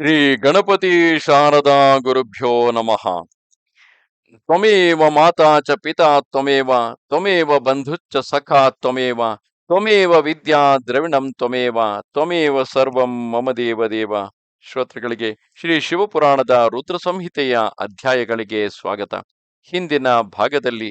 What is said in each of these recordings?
ಶ್ರೀ ಗಣಪತಿ ಶಾರದಾ ಗುರುಭ್ಯೋ ನಮಃ. ತ್ವಮೇವ ಮಾತಾ ಚ ಪಿತಾ ತ್ವಮೇವ ತ್ವಮೇವ ಬಂಧುಚ್ಚ ಸಖಾ ತ್ವಮೇವ ತ್ವಮೇವ ವಿದ್ಯಾ ದ್ರವಿಣಂ ತ್ವಮೇವ ತ್ವಮೇವ ಸರ್ವಂ ಮಮ ದೇವ ದೇವ. ಶ್ರೋತೃಗಳಿಗೆ ಶ್ರೀ ಶಿವಪುರಾಣದ ರುದ್ರ ಸಂಹಿತೆಯ ಅಧ್ಯಾಯಗಳಿಗೆ ಸ್ವಾಗತ. ಹಿಂದಿನ ಭಾಗದಲ್ಲಿ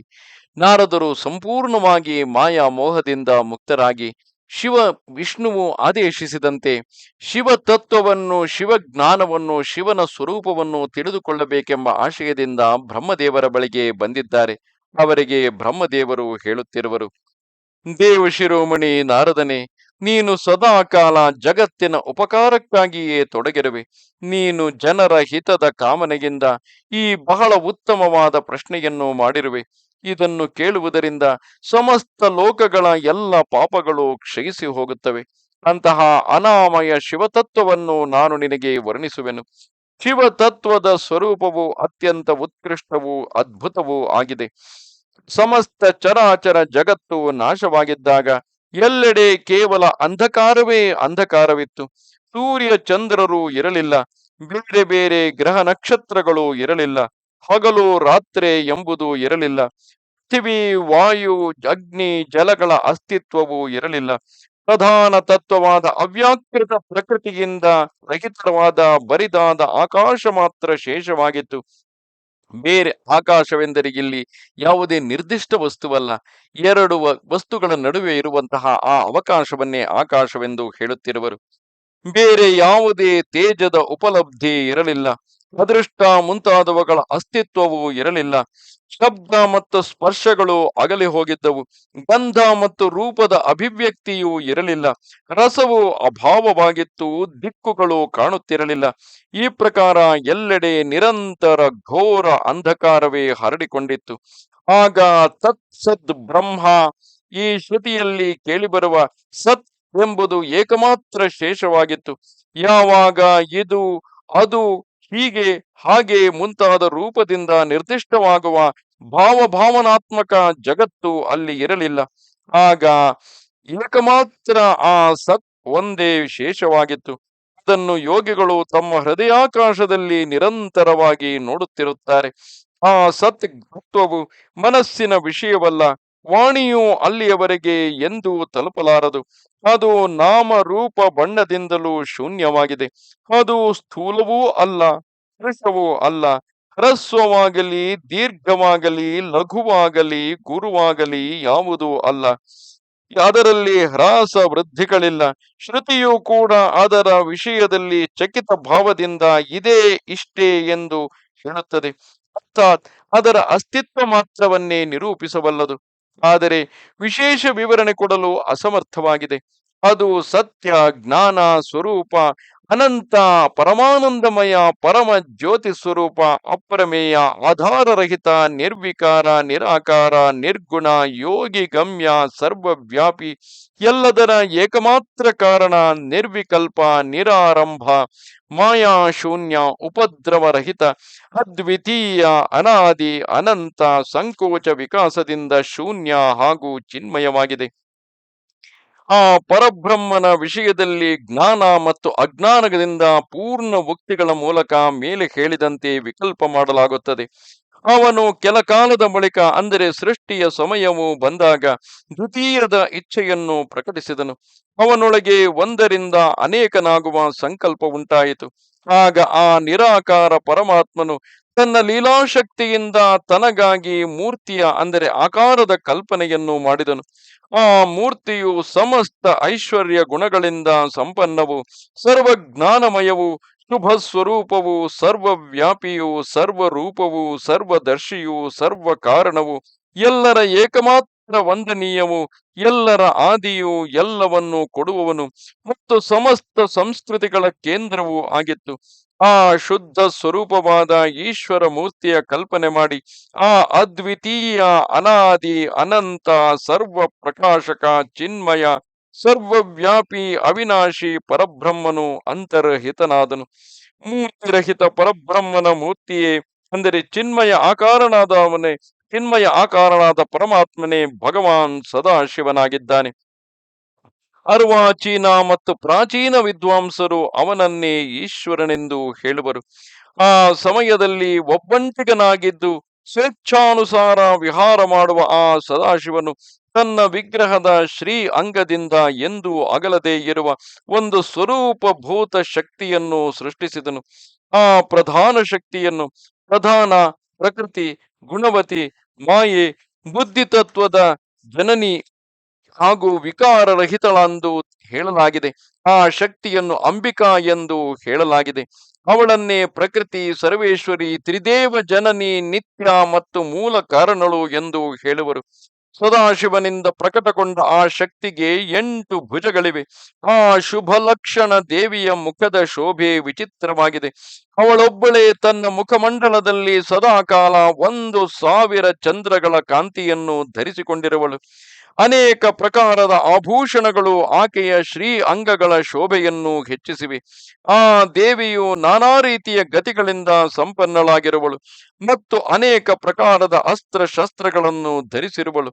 ನಾರದರು ಸಂಪೂರ್ಣವಾಗಿ ಮಾಯಾ ಮೋಹದಿಂದ ಮುಕ್ತರಾಗಿ ಶಿವ ವಿಷ್ಣುವು ಆದೇಶಿಸಿದಂತೆ ಶಿವ ತತ್ವವನ್ನು, ಶಿವ ಜ್ಞಾನವನ್ನು, ಶಿವನ ಸ್ವರೂಪವನ್ನು ತಿಳಿದುಕೊಳ್ಳಬೇಕೆಂಬ ಆಶಯದಿಂದ ಬ್ರಹ್ಮದೇವರ ಬಳಿಗೆ ಬಂದಿದ್ದಾರೆ. ಅವರಿಗೆ ಬ್ರಹ್ಮದೇವರು ಹೇಳುತ್ತಿರುವರು, ದೇವ ಶಿರೋಮಣಿ ನಾರದನೆ, ನೀನು ಸದಾ ಕಾಲ ಜಗತ್ತಿನ ಉಪಕಾರಕ್ಕಾಗಿಯೇ ತೊಡಗಿರುವೆ. ನೀನು ಜನರ ಹಿತದ ಕಾಮನೆಯಿಂದ ಈ ಬಹಳ ಉತ್ತಮವಾದ ಪ್ರಶ್ನೆಯನ್ನು ಮಾಡಿರುವೆ. ಇದನ್ನು ಕೇಳುವುದರಿಂದ ಸಮಸ್ತ ಲೋಕಗಳ ಎಲ್ಲ ಪಾಪಗಳು ಕ್ಷಯಿಸಿ ಹೋಗುತ್ತವೆ. ಅಂತಹ ಅನಾಮಯ ಶಿವತತ್ವವನ್ನು ನಾನು ನಿನಗೆ ವರ್ಣಿಸುವೆನು. ಶಿವತತ್ವದ ಸ್ವರೂಪವು ಅತ್ಯಂತ ಉತ್ಕೃಷ್ಟವೂ ಅದ್ಭುತವೂ ಆಗಿದೆ. ಸಮಸ್ತ ಚರಾಚರ ಜಗತ್ತು ನಾಶವಾಗಿದ್ದಾಗ ಎಲ್ಲೆಡೆ ಕೇವಲ ಅಂಧಕಾರವೇ ಅಂಧಕಾರವಿತ್ತು. ಸೂರ್ಯ ಚಂದ್ರರು ಇರಲಿಲ್ಲ. ಬೇರೆ ಬೇರೆ ಗ್ರಹ ನಕ್ಷತ್ರಗಳು ಇರಲಿಲ್ಲ. ಹಗಲು ರಾತ್ರಿ ಎಂಬುದು ಇರಲಿಲ್ಲ. ಪೃಥಿವಿ, ವಾಯು, ಅಗ್ನಿ, ಜಲಗಳ ಅಸ್ತಿತ್ವವೂ ಇರಲಿಲ್ಲ. ಪ್ರಧಾನ ತತ್ವವಾದ ಅವ್ಯಾಕೃತ ಪ್ರಕೃತಿಯಿಂದ ರಹಿತವಾದ ಬರಿದಾದ ಆಕಾಶ ಮಾತ್ರ ಶೇಷವಾಗಿತ್ತು. ಬೇರೆ ಆಕಾಶವೆಂದರೆ ಇಲ್ಲಿ ಯಾವುದೇ ನಿರ್ದಿಷ್ಟ ವಸ್ತುವಲ್ಲ. ಎರಡು ವಸ್ತುಗಳ ನಡುವೆ ಇರುವಂತಹ ಆ ಅವಕಾಶವನ್ನೇ ಆಕಾಶವೆಂದು ಹೇಳುತ್ತಿರುವರು. ಬೇರೆ ಯಾವುದೇ ತೇಜದ ಉಪಲಬ್ಧಿ ಇರಲಿಲ್ಲ. ಅದೃಷ್ಟ ಮುಂತಾದವುಗಳ ಅಸ್ತಿತ್ವವೂ ಇರಲಿಲ್ಲ. ಶಬ್ದ ಮತ್ತು ಸ್ಪರ್ಶಗಳು ಅಗಲಿ ಹೋಗಿದ್ದವು. ಗಂಧ ಮತ್ತು ರೂಪದ ಅಭಿವ್ಯಕ್ತಿಯೂ ಇರಲಿಲ್ಲ. ರಸವು ಅಭಾವವಾಗಿತ್ತು. ದಿಕ್ಕುಗಳು ಕಾಣುತ್ತಿರಲಿಲ್ಲ. ಈ ಪ್ರಕಾರ ಎಲ್ಲೆಡೆ ನಿರಂತರ ಘೋರ ಅಂಧಕಾರವೇ ಹರಡಿಕೊಂಡಿತ್ತು. ಆಗ ತತ್ಸದ್ ಬ್ರಹ್ಮ ಈ ಶ್ರುತಿಯಲ್ಲಿ ಕೇಳಿಬರುವ ಸತ್ ಎಂಬುದು ಏಕಮಾತ್ರ ಶೇಷವಾಗಿತ್ತು. ಯಾವಾಗ ಇದು, ಅದು ಹೀಗೆ, ಹಾಗೆ ಮುಂತಾದ ರೂಪದಿಂದ ನಿರ್ದಿಷ್ಟವಾಗುವ ಭಾವಭಾವನಾತ್ಮಕ ಜಗತ್ತು ಅಲ್ಲಿ ಇರಲಿಲ್ಲ. ಆಗ ಏಕಮಾತ್ರ ಆ ಸತ್ ಒಂದೇ ವಿಶೇಷವಾಗಿತ್ತು. ಅದನ್ನು ಯೋಗಿಗಳು ತಮ್ಮ ಹೃದಯಾಕಾಶದಲ್ಲಿ ನಿರಂತರವಾಗಿ ನೋಡುತ್ತಿರುತ್ತಾರೆ. ಆ ಸತ್ ತತ್ವವು ಮನಸ್ಸಿನ ವಿಷಯವಲ್ಲ. ವಾಣಿಯು ಅಲ್ಲಿಯವರೆಗೆ ಎಂದೂ ತಲುಪಲಾರದು. ಅದು ನಾಮ ರೂಪ ಬಣ್ಣದಿಂದಲೂ ಶೂನ್ಯವಾಗಿದೆ. ಅದು ಸ್ಥೂಲವೂ ಅಲ್ಲ ಹೃಷವೂ ಅಲ್ಲ. ಹ್ರಸ್ವವಾಗಲಿ, ದೀರ್ಘವಾಗಲಿ, ಲಘುವಾಗಲಿ, ಗುರುವಾಗಲಿ ಯಾವುದೂ ಅಲ್ಲ. ಅದರಲ್ಲಿ ಹ್ರಾಸ ವೃದ್ಧಿಗಳಿಲ್ಲ. ಶ್ರುತಿಯು ಕೂಡ ಅದರ ವಿಷಯದಲ್ಲಿ ಚಕಿತ ಭಾವದಿಂದ ಇದೇ ಇಷ್ಟೇ ಎಂದು ಹೇಳುತ್ತದೆ. ಅರ್ಥಾತ್ ಅದರ ಅಸ್ತಿತ್ವ ಮಾತ್ರವನ್ನೇ ನಿರೂಪಿಸಬಲ್ಲದು. ಆದರೆ ವಿಶೇಷ ವಿವರಣೆ ಕೊಡಲು ಅಸಮರ್ಥವಾಗಿದೆ. ಅದು ಸತ್ಯ, ಜ್ಞಾನ ಸ್ವರೂಪ, ಅನಂತ ಪರಮಾನಂದಮಯ ಪರಮ ಜ್ಯೋತಿ ಸ್ವರೂಪ, ಅಪ್ರಮೇಯ ಆಧಾರರಹಿತ ನಿರ್ವಿಕಾರ, ನಿರಾಕಾರ, ನಿರ್ಗುಣ, ಯೋಗಿ, ಗಮ್ಯ, ಸರ್ವವ್ಯಾಪಿ ಎಲ್ಲದರ ಏಕಮಾತ್ರ ಕಾರಣ ನಿರ್ವಿಕಲ್ಪ, ನಿರಾರಂಭ, ಮಾಯಾ ಶೂನ್ಯ ಉಪದ್ರವರಹಿತ ಅದ್ವಿತೀಯ, ಅನಾದಿ, ಅನಂತ, ಸಂಕೋಚ ವಿಕಾಸದಿಂದ ಶೂನ್ಯ ಹಾಗೂ ಚಿನ್ಮಯವಾಗಿದೆ. ಆ ಪರಬ್ರಹ್ಮನ ವಿಷಯದಲ್ಲಿ ಜ್ಞಾನ ಮತ್ತು ಅಜ್ಞಾನದಿಂದ ಪೂರ್ಣ ಉಕ್ತಿಗಳ ಮೂಲಕ ಮೇಲೆ ಹೇಳಿದಂತೆ ವಿಕಲ್ಪ ಮಾಡಲಾಗುತ್ತದೆ. ಅವನು ಕೆಲ ಕಾಲದ ಬಳಿಕ ಅಂದರೆ ಸೃಷ್ಟಿಯ ಸಮಯವು ಬಂದಾಗ ದ್ವಿತೀಯದ ಇಚ್ಛೆಯನ್ನು ಪ್ರಕಟಿಸಿದನು. ಅವನೊಳಗೆ ಒಂದರಿಂದ ಅನೇಕನಾಗುವ ಸಂಕಲ್ಪ ಉಂಟಾಯಿತು. ಆಗ ಆ ನಿರಾಕಾರ ಪರಮಾತ್ಮನು ತನ್ನ ಲೀಲಾಶಕ್ತಿಯಿಂದ ತನಗಾಗಿ ಮೂರ್ತಿಯ, ಅಂದರೆ ಆಕಾರದ ಕಲ್ಪನೆಯನ್ನು ಮಾಡಿದನು. ಆ ಮೂರ್ತಿಯು ಸಮಸ್ತ ಐಶ್ವರ್ಯ ಗುಣಗಳಿಂದ ಸಂಪನ್ನವು, ಸರ್ವಜ್ಞಾನಮಯವು ಶುಭ ಸ್ವರೂಪವು ಸರ್ವವ್ಯಾಪಿಯು, ಸರ್ವರೂಪವು, ಸರ್ವದರ್ಶಿಯು ಸರ್ವ ಕಾರಣವು ಎಲ್ಲರ ಏಕಮಾತ್ರ ವಂದನೀಯವು ಎಲ್ಲರ ಆದಿಯು ಎಲ್ಲವನ್ನು ಕೊಡುವವನು ಮತ್ತು ಸಮಸ್ತ ಸಂಸ್ಕೃತಿಗಳ ಕೇಂದ್ರವು ಆಗಿತ್ತು. ಆ ಶುದ್ಧ ಸ್ವರೂಪವಾದ ಈಶ್ವರ ಮೂರ್ತಿಯ ಕಲ್ಪನೆ ಮಾಡಿ, ಆ ಅದ್ವಿತೀಯ, ಅನಾದಿ, ಅನಂತ ಸರ್ವ ಪ್ರಕಾಶಕ ಚಿನ್ಮಯ, ಸರ್ವವ್ಯಾಪಿ ಅವಿನಾಶಿ ಪರಬ್ರಹ್ಮನು ಅಂತರ್ಹಿತನಾದನು. ಮೂರ್ತಿರಹಿತ ಪರಬ್ರಹ್ಮನ ಮೂರ್ತಿಯೇ, ಅಂದರೆ ಚಿನ್ಮಯ ಆಕಾರನಾದವನೇ ಚಿನ್ಮಯ ಆಕಾರನಾದ ಪರಮಾತ್ಮನೇ ಭಗವಾನ್ ಸದಾಶಿವನಾಗಿದ್ದಾನೆ. ಅರ್ವಾಚೀನ ಮತ್ತು ಪ್ರಾಚೀನ ವಿದ್ವಾಂಸರು ಅವನನ್ನೇ ಈಶ್ವರನೆಂದು ಹೇಳುವರು. ಆ ಸಮಯದಲ್ಲಿ ಒಬ್ಬಂಟಿಗನಾಗಿದ್ದು ಸ್ವೇಚ್ಛಾನುಸಾರ ವಿಹಾರ ಮಾಡುವ ಆ ಸದಾಶಿವನು ತನ್ನ ವಿಗ್ರಹದ ಶ್ರೀ ಅಂಗದಿಂದ ಎಂದು ಅಗಲದೇ ಇರುವ ಒಂದು ಸ್ವರೂಪಭೂತ ಶಕ್ತಿಯನ್ನು ಸೃಷ್ಟಿಸಿದನು. ಆ ಪ್ರಧಾನ ಶಕ್ತಿಯನ್ನು ಪ್ರಧಾನ ಪ್ರಕೃತಿ, ಗುಣವತಿ, ಮಾಯೆ, ಬುದ್ಧಿತತ್ವದ ಜನನಿ ಹಾಗೂ ವಿಕಾರ ರಹಿತಳೆಂದು ಹೇಳಲಾಗಿದೆ. ಆ ಶಕ್ತಿಯನ್ನು ಅಂಬಿಕಾ ಎಂದು ಹೇಳಲಾಗಿದೆ. ಅವಳನ್ನೇ ಪ್ರಕೃತಿ, ಸರ್ವೇಶ್ವರಿ, ತ್ರಿದೇವ ಜನನಿ, ನಿತ್ಯ ಮತ್ತು ಮೂಲ ಕಾರಣಳು ಎಂದು ಹೇಳುವರು. ಸದಾಶಿವನಿಂದ ಪ್ರಕಟಗೊಂಡ ಆ ಶಕ್ತಿಗೆ ಎಂಟು ಭುಜಗಳಿವೆ. ಆ ಶುಭ ಲಕ್ಷಣ ದೇವಿಯ ಮುಖದ ಶೋಭೆ ವಿಚಿತ್ರವಾಗಿದೆ. ಅವಳೊಬ್ಬಳೇ ತನ್ನ ಮುಖಮಂಡಲದಲ್ಲಿ ಸದಾಕಾಲ ಒಂದು ಸಾವಿರ ಚಂದ್ರಗಳ ಕಾಂತಿಯನ್ನು ಧರಿಸಿಕೊಂಡಿರುವಳು. ಅನೇಕ ಪ್ರಕಾರದ ಆಭೂಷಣಗಳು ಆಕೆಯ ಶ್ರೀ ಅಂಗಗಳ ಶೋಭೆಯನ್ನು ಹೆಚ್ಚಿಸಿವೆ. ಆ ದೇವಿಯು ನಾನಾ ರೀತಿಯ ಗತಿಗಳಿಂದ ಸಂಪನ್ನಳಾಗಿರುವಳು ಮತ್ತು ಅನೇಕ ಪ್ರಕಾರದ ಅಸ್ತ್ರ ಶಸ್ತ್ರಗಳನ್ನು ಧರಿಸಿರುವಳು.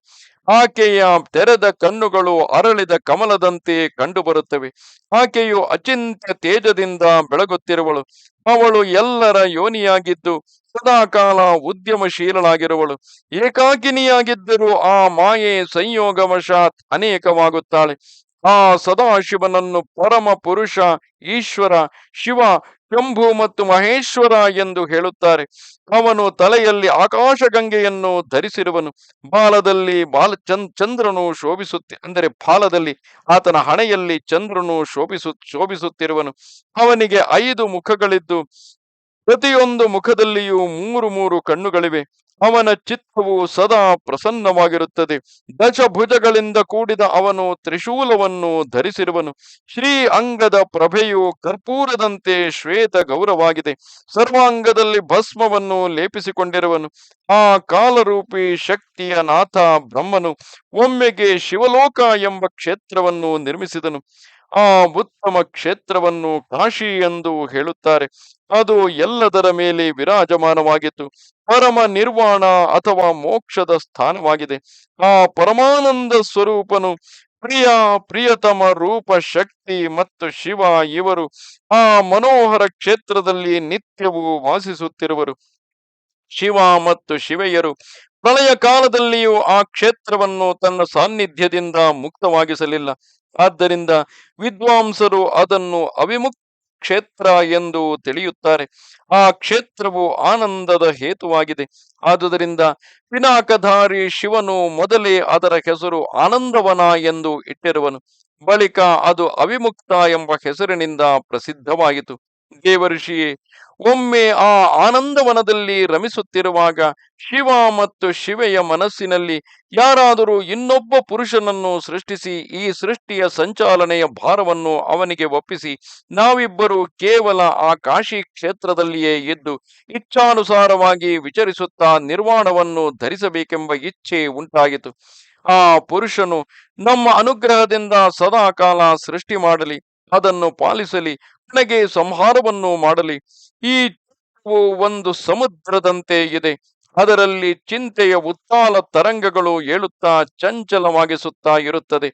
ಆಕೆಯ ತೆರೆದ ಕಣ್ಣುಗಳು ಅರಳಿದ ಕಮಲದಂತೆ ಕಂಡುಬರುತ್ತವೆ. ಆಕೆಯು ಅಚಿಂತ್ಯ ತೇಜದಿಂದ ಬೆಳಗುತ್ತಿರುವಳು. ಅವಳು ಎಲ್ಲರ ಯೋನಿಯಾಗಿದ್ದು ಸದಾಕಾಲ ಉದ್ಯಮಶೀಲಳಾಗಿರುವಳು. ಏಕಾಕಿನಿಯಾಗಿದ್ದರೂ ಆ ಮಾಯೆ ಸಂಯೋಗವಶಾತ್ ಅನೇಕವಾಗುತ್ತಾಳೆ. ಆ ಸದಾಶಿವನನ್ನು ಪರಮ ಪುರುಷ, ಈಶ್ವರ, ಶಿವ, ಶಂಭು ಮತ್ತು ಮಹೇಶ್ವರ ಎಂದು ಹೇಳುತ್ತಾರೆ. ಅವನು ತಲೆಯಲ್ಲಿ ಆಕಾಶಗಂಗೆಯನ್ನು ಧರಿಸಿರುವನು. ಬಾಲದಲ್ಲಿ ಬಾಲ ಚಂದ್ ಚಂದ್ರನು ಶೋಭಿಸುತ್ತಿ, ಅಂದರೆ ಬಾಲದಲ್ಲಿ ಆತನ ಹಣೆಯಲ್ಲಿ ಚಂದ್ರನು ಶೋಭಿಸು, ಶೋಭಿಸುತ್ತಿರುವನು. ಅವನಿಗೆ ಐದು ಮುಖಗಳಿದ್ದು ಪ್ರತಿಯೊಂದು ಮುಖದಲ್ಲಿಯೂ ಮೂರು ಮೂರು ಕಣ್ಣುಗಳಿವೆ. ಅವನ ಚಿತ್ತವು ಸದಾ ಪ್ರಸನ್ನವಾಗಿರುತ್ತದೆ. ದಶಭುಜಗಳಿಂದ ಕೂಡಿದ ಅವನು ತ್ರಿಶೂಲವನ್ನು ಧರಿಸಿರುವನು. ಶ್ರೀ ಅಂಗದ ಪ್ರಭೆಯು ಕರ್ಪೂರದಂತೆ ಶ್ವೇತ ಗೌರವಾಗಿದೆ. ಸರ್ವಾಂಗದಲ್ಲಿ ಭಸ್ಮವನ್ನು ಲೇಪಿಸಿಕೊಂಡಿರುವನು. ಆ ಕಾಲರೂಪಿ ಶಕ್ತಿಯ ನಾಥ ಬ್ರಹ್ಮನು ಒಮ್ಮೆಗೆ ಶಿವಲೋಕ ಎಂಬ ಕ್ಷೇತ್ರವನ್ನು ನಿರ್ಮಿಸಿದನು. ಆ ಉತ್ತಮ ಕ್ಷೇತ್ರವನ್ನು ಕಾಶಿ ಎಂದು ಹೇಳುತ್ತಾರೆ. ಅದು ಎಲ್ಲದರ ಮೇಲೆ ವಿರಾಜಮಾನವಾಗಿತ್ತು. ಪರಮ ನಿರ್ವಾಣ ಅಥವಾ ಮೋಕ್ಷದ ಸ್ಥಾನವಾಗಿದೆ. ಆ ಪರಮಾನಂದ ಸ್ವರೂಪನು ಪ್ರಿಯ, ಪ್ರಿಯತಮ ರೂಪ, ಶಕ್ತಿ ಮತ್ತು ಶಿವ ಇವರು ಆ ಮನೋಹರ ಕ್ಷೇತ್ರದಲ್ಲಿ ನಿತ್ಯವೂ ವಾಸಿಸುತ್ತಿರುವರು. ಶಿವ ಮತ್ತು ಶಿವೆಯರು ಪ್ರಳಯ ಕಾಲದಲ್ಲಿಯೂ ಆ ಕ್ಷೇತ್ರವನ್ನು ತನ್ನ ಸಾನ್ನಿಧ್ಯದಿಂದ ಮುಕ್ತವಾಗಿಸಲಿಲ್ಲ. ಆದ್ದರಿಂದ ವಿದ್ವಾಂಸರು ಅದನ್ನು ಅವಿಮುಕ್ ಕ್ಷೇತ್ರ ಎಂದು ತಿಳಿಯುತ್ತಾರೆ. ಆ ಕ್ಷೇತ್ರವು ಆನಂದದ ಹೇತುವಾಗಿದೆ. ಆದುದರಿಂದ ಪಿನಾಕಧಾರಿ ಶಿವನು ಮೊದಲೇ ಅದರ ಹೆಸರು ಆನಂದವನ ಎಂದು ಇಟ್ಟಿರುವನು. ಬಳಿಕ ಅದು ಅವಿಮುಕ್ತ ಎಂಬ ಹೆಸರಿನಿಂದ ಪ್ರಸಿದ್ಧವಾಯಿತು. ದೇವಋಷಿಯೇ ಒಮ್ಮೆ ಆ ಆನಂದವನದಲ್ಲಿ ರಮಿಸುತ್ತಿರುವಾಗ ಶಿವ ಮತ್ತು ಶಿವೆಯ ಮನಸ್ಸಿನಲ್ಲಿ ಯಾರಾದರೂ ಇನ್ನೊಬ್ಬ ಪುರುಷನನ್ನು ಸೃಷ್ಟಿಸಿ ಈ ಸೃಷ್ಟಿಯ ಸಂಚಾಲನೆಯ ಭಾರವನ್ನು ಅವನಿಗೆ ಒಪ್ಪಿಸಿ, ನಾವಿಬ್ಬರು ಕೇವಲ ಆ ಕಾಶಿ ಕ್ಷೇತ್ರದಲ್ಲಿಯೇ ಇದ್ದು ಇಚ್ಛಾನುಸಾರವಾಗಿ ವಿಚರಿಸುತ್ತಾ ನಿರ್ವಾಣವನ್ನು ಧರಿಸಬೇಕೆಂಬ ಇಚ್ಛೆ ಉಂಟಾಯಿತು. ಆ ಪುರುಷನು ನಮ್ಮ ಅನುಗ್ರಹದಿಂದ ಸದಾಕಾಲ ಸೃಷ್ಟಿ ಮಾಡಲಿ. ಅದನ್ನು ಪಾಲಿಸಲಿ ನನಗೆ ಸಂಹಾರವನ್ನು ಮಾಡಲಿ. ಈ ಒಂದು ಸಮುದ್ರದಂತೆ ಇದೆ. ಅದರಲ್ಲಿ ಚಿಂತೆಯ ಉತ್ತಾಲ ತರಂಗಗಳು ಏಳುತ್ತಾ ಚಂಚಲವಾಗಿಸುತ್ತಾ ಇರುತ್ತದೆ.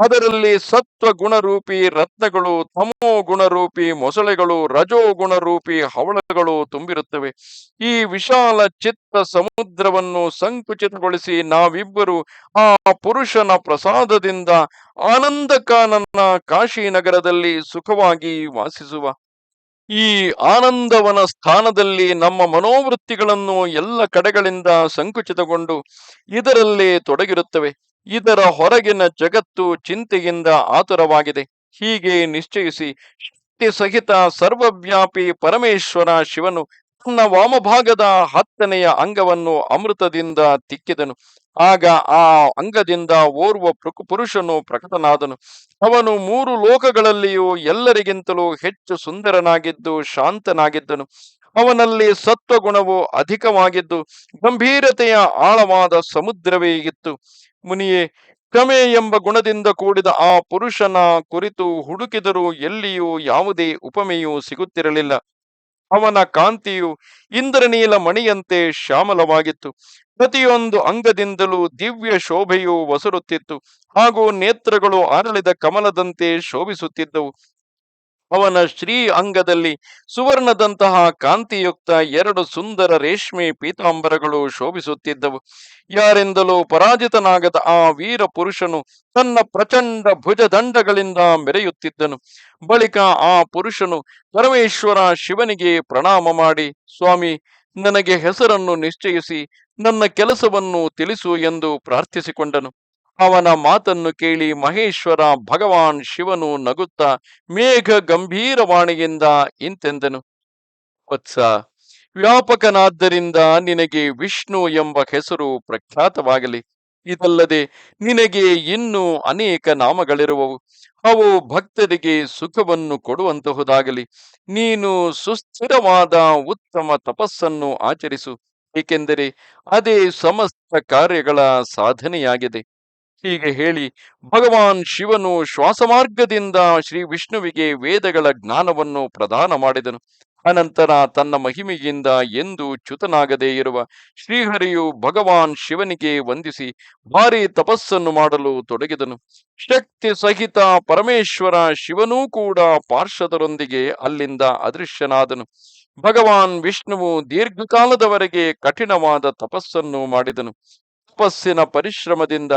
ಅದರಲ್ಲಿ ಸತ್ವ ಗುಣರೂಪಿ ರತ್ನಗಳು, ತಮೋ ಗುಣರೂಪಿ ಮೊಸಳೆಗಳು, ರಜೋ ಗುಣರೂಪಿ ಹವಳಗಳು ತುಂಬಿರುತ್ತವೆ. ಈ ವಿಶಾಲ ಚಿತ್ತ ಸಮುದ್ರವನ್ನು ಸಂಕುಚಿತಗೊಳಿಸಿ ನಾವಿಬ್ಬರು ಆ ಪುರುಷನ ಪ್ರಸಾದದಿಂದ ಆನಂದಕಾನನ್ನ ಕಾಶಿ ನಗರದಲ್ಲಿ ಸುಖವಾಗಿ ವಾಸಿಸುವ. ಈ ಆನಂದವನ ಸ್ಥಾನದಲ್ಲಿ ನಮ್ಮ ಮನೋವೃತ್ತಿಗಳನ್ನು ಎಲ್ಲ ಕಡೆಗಳಿಂದ ಸಂಕುಚಿತಗೊಂಡು ಇದರಲ್ಲೇ ತೊಡಗಿರುತ್ತವೆ. ಇದರ ಹೊರಗಿನ ಜಗತ್ತು ಚಿಂತೆಯಿಂದ ಆತುರವಾಗಿದೆ. ಹೀಗೆ ನಿಶ್ಚಯಿಸಿ ಶಕ್ತಿ ಸಹಿತ ಸರ್ವವ್ಯಾಪಿ ಪರಮೇಶ್ವರ ಶಿವನು ತನ್ನ ವಾಮಭಾಗದ ಹತ್ತನೆಯ ಅಂಗವನ್ನು ಅಮೃತದಿಂದ ತಿಕ್ಕಿದನು. ಆಗ ಆ ಅಂಗದಿಂದ ಓರ್ವ ಪುರುಷನು ಪ್ರಕಟನಾದನು. ಅವನು ಮೂರು ಲೋಕಗಳಲ್ಲಿಯೂ ಎಲ್ಲರಿಗಿಂತಲೂ ಹೆಚ್ಚು ಸುಂದರನಾಗಿದ್ದು ಶಾಂತನಾಗಿದ್ದನು. ಅವನಲ್ಲಿ ಸತ್ವಗುಣವು ಅಧಿಕವಾಗಿದ್ದು ಗಂಭೀರತೆಯ ಆಳವಾದ ಸಮುದ್ರವೇ ಇತ್ತು. ಮುನಿಯೇ, ಕ್ರಮೆ ಎಂಬ ಗುಣದಿಂದ ಕೂಡಿದ ಆ ಪುರುಷನ ಕುರಿತು ಹುಡುಕಿದರೂ ಎಲ್ಲಿಯೂ ಯಾವುದೇ ಉಪಮೆಯೂ ಸಿಗುತ್ತಿರಲಿಲ್ಲ. ಅವನ ಕಾಂತಿಯು ಇಂದ್ರನೀಲ ಮಣಿಯಂತೆ ಶ್ಯಾಮಲವಾಗಿತ್ತು. ಪ್ರತಿಯೊಂದು ಅಂಗದಿಂದಲೂ ದಿವ್ಯ ಶೋಭೆಯು ಒಸರುತ್ತಿತ್ತು. ಹಾಗೂ ನೇತ್ರಗಳು ಅರಳಿದ ಕಮಲದಂತೆ ಶೋಭಿಸುತ್ತಿದ್ದವು. ಅವನ ಶ್ರೀ ಅಂಗದಲ್ಲಿ ಸುವರ್ಣದಂತಹ ಕಾಂತಿಯುಕ್ತ ಎರಡು ಸುಂದರ ರೇಷ್ಮೆ ಪೀತಾಂಬರಗಳು ಶೋಭಿಸುತ್ತಿದ್ದವು. ಯಾರೆಂದಲೂ ಪರಾಜಿತನಾಗದ ಆ ವೀರ ಪುರುಷನು ತನ್ನ ಪ್ರಚಂಡ ಭುಜದಂಡಗಳಿಂದ ಮೆರೆಯುತ್ತಿದ್ದನು. ಬಳಿಕ ಆ ಪುರುಷನು ಪರಮೇಶ್ವರ ಶಿವನಿಗೆ ಪ್ರಣಾಮ ಮಾಡಿ, ಸ್ವಾಮಿ, ನನಗೆ ಹೆಸರನ್ನು ನಿಶ್ಚಯಿಸಿ, ನನ್ನ ಕೆಲಸವನ್ನು ತಿಳಿಸು ಎಂದು ಪ್ರಾರ್ಥಿಸಿಕೊಂಡನು. ಅವನ ಮಾತನ್ನು ಕೇಳಿ ಮಹೇಶ್ವರ ಭಗವಾನ್ ಶಿವನು ನಗುತ್ತಾ, ಮೇಘ ಗಂಭೀರವಾಣಿಯಿಂದ ಇಂತೆಂದನು. ವತ್ಸ. ವ್ಯಾಪಕನಾದ್ದರಿಂದ ನಿನಗೆ ವಿಷ್ಣು ಎಂಬ ಹೆಸರು ಪ್ರಖ್ಯಾತವಾಗಲಿ. ಇದಲ್ಲದೆ ನಿನಗೆ ಇನ್ನೂ ಅನೇಕ ನಾಮಗಳಿರುವವು. ಅವು ಭಕ್ತರಿಗೆ ಸುಖವನ್ನು ಕೊಡುವಂತಹುದಾಗಲಿ. ನೀನು ಸುಸ್ಥಿರವಾದ ಉತ್ತಮ ತಪಸ್ಸನ್ನು ಆಚರಿಸು. ಏಕೆಂದರೆ ಅದೇ ಸಮಸ್ತ ಕಾರ್ಯಗಳ ಸಾಧನೆಯಾಗಿದೆ. ಹೀಗೆ ಹೇಳಿ ಭಗವಾನ್ ಶಿವನು ಶ್ವಾಸಮಾರ್ಗದಿಂದ ಶ್ರೀ ವಿಷ್ಣುವಿಗೆ ವೇದಗಳ ಜ್ಞಾನವನ್ನು ಪ್ರದಾನ ಮಾಡಿದನು. ಅನಂತರ ತನ್ನ ಮಹಿಮೆಯಿಂದ ಎಂದು ಚ್ಯುತನಾಗದೇ ಇರುವ ಶ್ರೀಹರಿಯು ಭಗವಾನ್ ಶಿವನಿಗೆ ವಂದಿಸಿ ಭಾರಿ ತಪಸ್ಸನ್ನು ಮಾಡಲು ತೊಡಗಿದನು. ಶಕ್ತಿ ಸಹಿತ ಪರಮೇಶ್ವರ ಶಿವನೂ ಕೂಡ ಪಾರ್ಶ್ವದರೊಂದಿಗೆ ಅಲ್ಲಿಂದ ಅದೃಶ್ಯನಾದನು. ಭಗವಾನ್ ವಿಷ್ಣುವು ದೀರ್ಘಕಾಲದವರೆಗೆ ಕಠಿಣವಾದ ತಪಸ್ಸನ್ನು ಮಾಡಿದನು. ತಪಸ್ಸಿನ ಪರಿಶ್ರಮದಿಂದ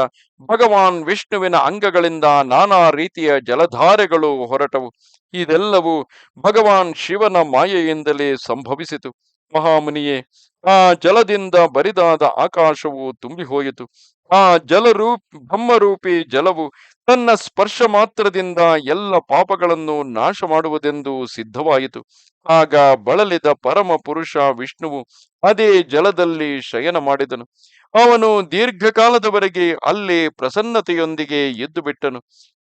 ಭಗವಾನ್ ವಿಷ್ಣುವಿನ ಅಂಗಗಳಿಂದ ನಾನಾ ರೀತಿಯ ಜಲಧಾರೆಗಳು ಹೊರಟವು. ಇದೆಲ್ಲವೂ ಭಗವಾನ್ ಶಿವನ ಮಾಯೆಯಿಂದಲೇ ಸಂಭವಿಸಿತು. ಮಹಾಮುನಿಯೇ, ಆ ಜಲದಿಂದ ಬರಿದಾದ ಆಕಾಶವು ತುಂಬಿ ಹೋಯಿತು ಆ ಜಲರೂಪ್, ಬ್ರಹ್ಮರೂಪಿ ಜಲವು ತನ್ನ ಸ್ಪರ್ಶ ಮಾತ್ರದಿಂದ ಎಲ್ಲ ಪಾಪಗಳನ್ನು ನಾಶ ಮಾಡುವುದೆಂದು ಸಿದ್ಧವಾಯಿತು. ಆಗ ಬಳಲಿದ ಪರಮ ಪುರುಷ ವಿಷ್ಣುವು ಅದೇ ಜಲದಲ್ಲಿ ಶಯನ ಮಾಡಿದನು. ಅವನು ದೀರ್ಘಕಾಲದವರೆಗೆ ಅಲ್ಲಿ ಪ್ರಸನ್ನತೆಯೊಂದಿಗೆ ಎದ್ದು ಬಿಟ್ಟನು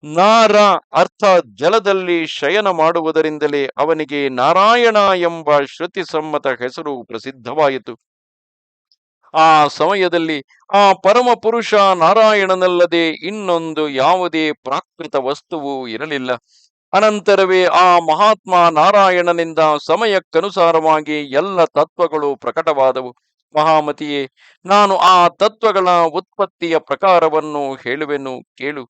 ನಾರ ಅರ್ಥ ಜಲದಲ್ಲಿ ಶಯನ ಮಾಡುವುದರಿಂದಲೇ ಅವನಿಗೆ ನಾರಾಯಣ ಎಂಬ ಶ್ರುತಿ ಸಮ್ಮತ ಹೆಸರು ಪ್ರಸಿದ್ಧವಾಯಿತು. ಆ ಸಮಯದಲ್ಲಿ ಆ ಪರಮ ಪುರುಷ ನಾರಾಯಣನಲ್ಲದೆ ಇನ್ನೊಂದು ಯಾವುದೇ ಪ್ರಾಕೃತ ವಸ್ತುವು ಇರಲಿಲ್ಲ. ಅನಂತರವೇ ಆ ಮಹಾತ್ಮ ನಾರಾಯಣನಿಂದ ಸಮಯಕ್ಕನುಸಾರವಾಗಿ ಎಲ್ಲ ತತ್ವಗಳು ಪ್ರಕಟವಾದವು. ಮಹಾಮತಿಯೇ, ನಾನು ಆ ತತ್ವಗಳ ಉತ್ಪತ್ತಿಯ ಪ್ರಕಾರವನ್ನು ಹೇಳುವೆನು ಕೇಳು.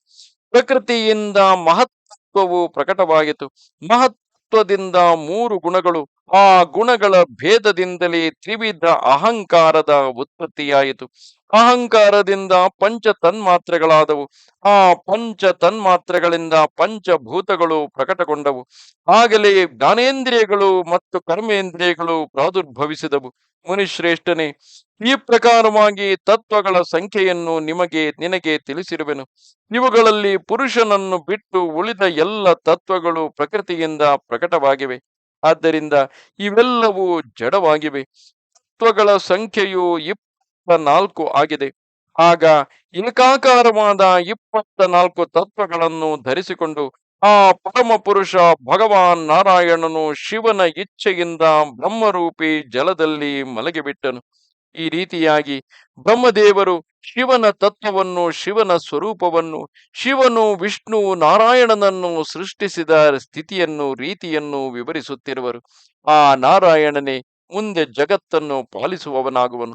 ಪ್ರಕೃತಿಯಿಂದ ಮಹತ್ವವು ಪ್ರಕಟವಾಯಿತು. ಮಹತ್ವದಿಂದ ಮೂರು ಗುಣಗಳು. ಆ ಗುಣಗಳ ಭೇದದಿಂದಲೇ ತ್ರಿವಿಧ ಅಹಂಕಾರದ ಉತ್ಪತ್ತಿಯಾಯಿತು. ಅಹಂಕಾರದಿಂದ ಪಂಚ ತನ್ಮಾತ್ರೆಗಳಾದವು ಆ ಪಂಚ ತನ್ಮಾತ್ರೆಗಳಿಂದ ಪಂಚಭೂತಗಳು ಪ್ರಕಟಗೊಂಡವು. ಆಗಲೇ ಜ್ಞಾನೇಂದ್ರಿಯಗಳು ಮತ್ತು ಕರ್ಮೇಂದ್ರಿಯಗಳು ಪ್ರಾದುರ್ಭವಿಸಿದವು. ಮುನಿಶ್ರೇಷ್ಠನೇ, ಈ ಪ್ರಕಾರವಾಗಿ ತತ್ವಗಳ ಸಂಖ್ಯೆಯನ್ನು ನಿಮಗೆ, ನಿನಗೆ ತಿಳಿಸಿರುವೆನು. ಇವುಗಳಲ್ಲಿ ಪುರುಷನನ್ನು ಬಿಟ್ಟು ಉಳಿದ ಎಲ್ಲ ತತ್ವಗಳು ಪ್ರಕೃತಿಯಿಂದ ಪ್ರಕಟವಾಗಿವೆ. ಆದ್ದರಿಂದ ಇವೆಲ್ಲವೂ ಜಡವಾಗಿವೆ. ತತ್ವಗಳ ಸಂಖ್ಯೆಯು ಇಪ್ಪತ್ತ ನಾಲ್ಕು ಆಗಿದೆ. ಆಗ ಏಕಾಕಾರವಾದ ಇಪ್ಪತ್ತ ನಾಲ್ಕು ತತ್ವಗಳನ್ನು ಧರಿಸಿಕೊಂಡು ಆ ಪರಮ ಪುರುಷ ಭಗವಾನ್ ನಾರಾಯಣನು ಶಿವನ ಇಚ್ಛೆಯಿಂದ ಬ್ರಹ್ಮರೂಪಿ ಜಲದಲ್ಲಿ ಮಲಗಿಬಿಟ್ಟನು. ಈ ರೀತಿಯಾಗಿ ಬ್ರಹ್ಮದೇವರು ಶಿವನ ತತ್ವವನ್ನು, ಶಿವನ ಸ್ವರೂಪವನ್ನು, ಶಿವನು ವಿಷ್ಣು ನಾರಾಯಣನನ್ನು ಸೃಷ್ಟಿಸಿದ ಸ್ಥಿತಿಯನ್ನು, ರೀತಿಯನ್ನು ವಿವರಿಸುತ್ತಿರುವರು. ಆ ನಾರಾಯಣನೇ ಮುಂದೆ ಜಗತ್ತನ್ನು ಪಾಲಿಸುವವನಾಗುವನು.